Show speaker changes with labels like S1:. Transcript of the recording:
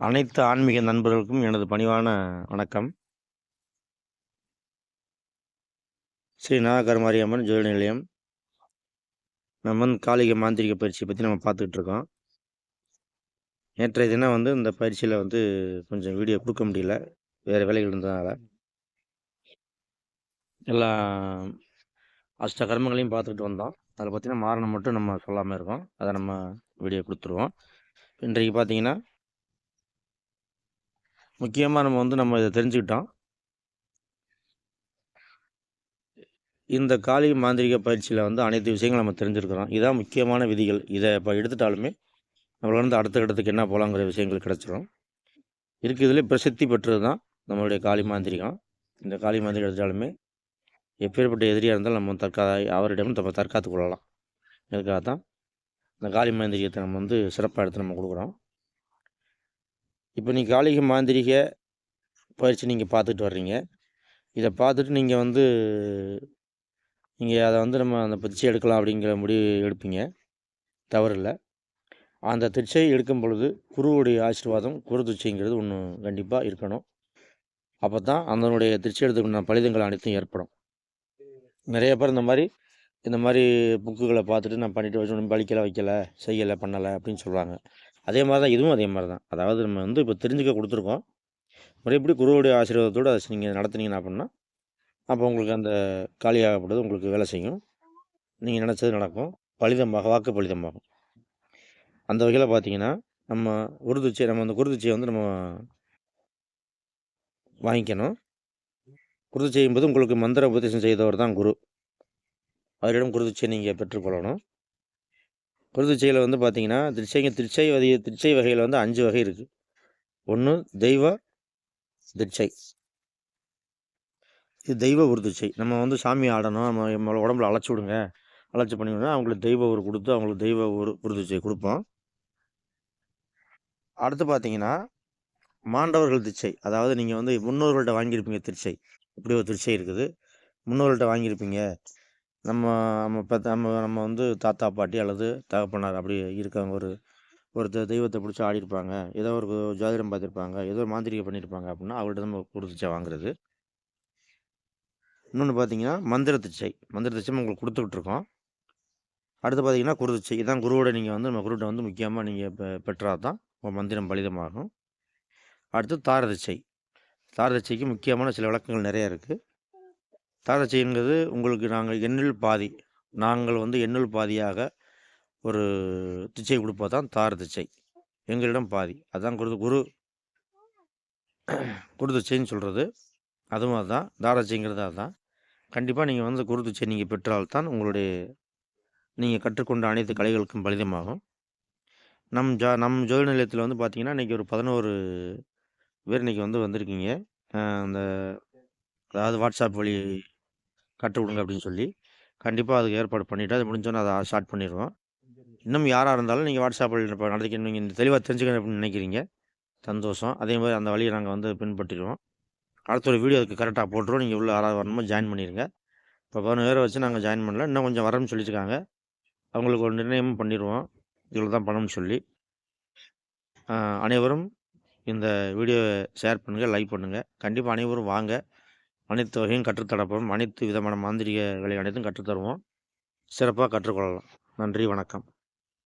S1: அனைத்து ஆன்மீக நண்பர்களுக்கும் எனது பணிவான வணக்கம். ஸ்ரீ நாகர்மாரியம்மன் ஜோதி நிலையம். நம்ம வந்து காலிக மாந்திரிக பயிற்சியை பற்றி நம்ம பார்த்துக்கிட்டு இருக்கோம். நேற்றைய தினம் வந்து இந்த பயிற்சியில் வந்து கொஞ்சம் வீடியோ கொடுக்க முடியல. வேறு வேலைகள் இருந்ததுனால. எல்லா அஷ்ட கர்மங்களையும் பார்த்துக்கிட்டு வந்தோம். அதில் பார்த்தீங்கன்னா மாரணம் மட்டும் நம்ம சொல்லாமல் இருக்கோம். அதை நம்ம வீடியோ கொடுத்துருவோம். இன்றைக்கு பார்த்தீங்கன்னா முக்கியமாக நம்ம வந்து நம்ம இதை தெரிஞ்சுக்கிட்டோம். இந்த காளி மாந்திரிக பயிற்சியில் வந்து அனைத்து விஷயங்களும் நம்ம தெரிஞ்சுருக்கிறோம். இதான் முக்கியமான விதிகள். இதை இப்போ எடுத்துட்டாலுமே நம்மள வந்து அடுத்த இடத்துக்கு என்ன போகலாங்கிற விஷயங்கள் கிடச்சிரும். இருக்கிறதுலே பிரசித்தி பெற்றது தான் நம்மளுடைய காளி மாந்திரிகம். இந்த காளி மாந்திரிகம் எடுத்தாலுமே எப்பேற்பட்ட எதிரியாக இருந்தாலும் நம்ம தற்கா அவரிடம் நம்ம தற்காத்து கொள்ளலாம். இதுக்காக தான் இந்த காளி மாந்திரிகத்தை நம்ம வந்து சிறப்பாக எடுத்து நம்ம கொடுக்குறோம். இப்போ நீங்கள் காலிக மாந்திரிக பயிற்சி நீங்கள் பார்த்துட்டு வர்றீங்க. இதை பார்த்துட்டு நீங்கள் வந்து நீங்கள் அதை வந்து நம்ம அந்த பிச்சை எடுக்கலாம் அப்படிங்கிற முடிவு எடுப்பீங்க. தவறில்லை. அந்த திருச்சை எடுக்கும் பொழுது குருவுடைய ஆசீர்வாதம் குரு திச்சைங்கிறது ஒன்று கண்டிப்பாக இருக்கணும். அப்போ தான் அதனுடைய திருச்சி எடுத்துக்கணும் பலிதங்கள் அனைத்தும் ஏற்படும். நிறைய பேர் இந்த மாதிரி இந்த மாதிரி புக்குகளை பார்த்துட்டு நான் பண்ணிட்டு வச்சு பலிக்கலை வைக்கலை செய்யலை பண்ணலை அப்படின்னு சொல்லுவாங்க. அதே மாதிரி தான் இதுவும் அதே மாதிரி தான். அதாவது நம்ம வந்து இப்போ தெரிஞ்சுக்க கொடுத்துருக்கோம். முறைப்படி குருவுடைய ஆசீர்வாதத்தோடு அதை நீங்கள் நடத்துனீங்கன்னா அப்படின்னா அப்போ உங்களுக்கு அந்த காலியாகப்படுது உங்களுக்கு வேலை செய்யும். நீங்கள் நினச்சது நடக்கும். பலிதமாக வாக்கு பலிதமாகும். அந்த வகையில் பார்த்தீங்கன்னா நம்ம உருதுச்சியை நம்ம அந்த குருதுச்சியை வந்து நம்ம வாங்கிக்கணும். குருதுச்சை என்பது உங்களுக்கு மந்திர உபதேசம் செய்தவர் தான் குரு. அவரிடம் குருதுச்சியை நீங்கள் பெற்றுக்கொள்ளணும் குருதிச்சையில் வந்து பார்த்தீங்கன்னா திருச்சைங்க திருச்சை வகை திருச்சை வகையில் வந்து அஞ்சு வகை இருக்குது ஒன்று தெய்வ திருச்சை. இது தெய்வ உறுதிச்சை நம்ம வந்து சாமி ஆடணும். நம்ம நம்மளை உடம்புல அழைச்சி விடுங்க. அழைச்சி பண்ணிவிடணும் அவங்களுக்கு தெய்வ உரு கொடுத்து அவங்களுக்கு தெய்வ உரு உருதிச்சை கொடுப்போம். அடுத்து பார்த்தீங்கன்னா மாண்டவர்கள் திருச்சை. அதாவது நீங்கள் வந்து முன்னோர்கள்ட்ட வாங்கியிருப்பீங்க திருச்சை. இப்படி ஒரு திருச்சை இருக்குது. முன்னோர்கள்ட்ட வாங்கியிருப்பீங்க. நம்ம நம்ம இப்போ நம்ம நம்ம வந்து தாத்தா பாட்டி அல்லது தகப்பனார் அப்படி இருக்காங்க ஒரு ஒரு தெய்வத்தை பிடிச்சி ஆடிருப்பாங்க ஏதோ ஒரு ஜோதிடம் பார்த்துருப்பாங்க. ஏதோ ஒரு மாந்திரிகை பண்ணியிருப்பாங்க அப்படின்னா அவர்கிட்ட நம்ம கொடுத்துச்சா வாங்குறது. இன்னொன்று பார்த்தீங்கன்னா மந்திர திச்சை மந்திர திச்சை உங்களுக்கு கொடுத்துக்கிட்ருக்கோம் அடுத்து பார்த்தீங்கன்னா குருதிச்சை இதான் குருவோட நீங்கள் வந்து நம்ம குருட்டை வந்து முக்கியமாக நீங்கள் பெற்றால் தான் உங்கள் மந்திரம் பலிதமாகும். அடுத்து தாரதிச்சை தாரதிச்சைக்கு முக்கியமான சில விளக்கங்கள் நிறையா இருக்குது தாரச்சைங்கிறது உங்களுக்கு நாங்கள் எண்ணில் பாதி. நாங்கள் வந்து எண்ணில் பாதியாக ஒரு திச்சை கொடுப்பது தான் தார திச்சை. எங்களிடம் பாதி. அதுதான் குரு குரு குரு திச்சைன்னு சொல்கிறது அதுவும் அதுதான். தாரச்சைங்கிறது அதுதான். கண்டிப்பாக நீங்கள் வந்து குரு திச்சை நீங்கள் பெற்றால்தான் உங்களுடைய நீங்கள் கற்றுக்கொண்ட அனைத்து கலைகளுக்கும் பலிதமாகும். நம் ஜா நம் ஜோதி நிலையத்தில் வந்து பார்த்திங்கன்னா இன்றைக்கி ஒரு பதினோரு பேர் இன்றைக்கி வந்து வந்திருக்கீங்க. அந்த அதாவது வாட்ஸ்அப் வழி கற்றுக் கொடுங்க அப்படின்னு சொல்லி கண்டிப்பாக அதுக்கு ஏற்பாடு பண்ணிவிட்டு அது முடிஞ்சோன்னே அதை ஸ்டார்ட் பண்ணிடுவோம் இன்னும் யாராக இருந்தாலும் நீங்கள் வாட்ஸ்அப்பில் இப்போ நடத்திக்க நீங்கள் தெளிவாக தெரிஞ்சுக்கணும் அப்படின்னு நினைக்கிறீங்க. சந்தோஷம். அதே மாதிரி அந்த வழியை நாங்கள் வந்து பின்பற்றிடுவோம் அடுத்த ஒரு வீடியோ அதுக்கு கரெக்டாக போட்டுருவோம் நீங்கள் உள்ள யாராவது வரணுமோ ஜாயின் பண்ணிடுங்க இப்போ பதினொன்று பேரை வச்சு நாங்கள் ஜாயின் பண்ணல. இன்னும் கொஞ்சம் வரணும்னு சொல்லியிருக்காங்க. அவங்களுக்கு ஒரு நிர்ணயமும் பண்ணிடுவோம். இவ்வளோ தான் பண்ணணும்னு சொல்லி. அனைவரும் இந்த வீடியோவை ஷேர் பண்ணுங்கள் லைக் பண்ணுங்கள் கண்டிப்பாக அனைவரும் வாங்க. அனைத்து வகையும் கற்றுத்தரப்படும் அனைத்து விதமான மாந்திரிக வேலை அனைத்தும் கற்றுத்தருவோம் சிறப்பாக கற்றுக்கொள்ளலாம் நன்றி வணக்கம்.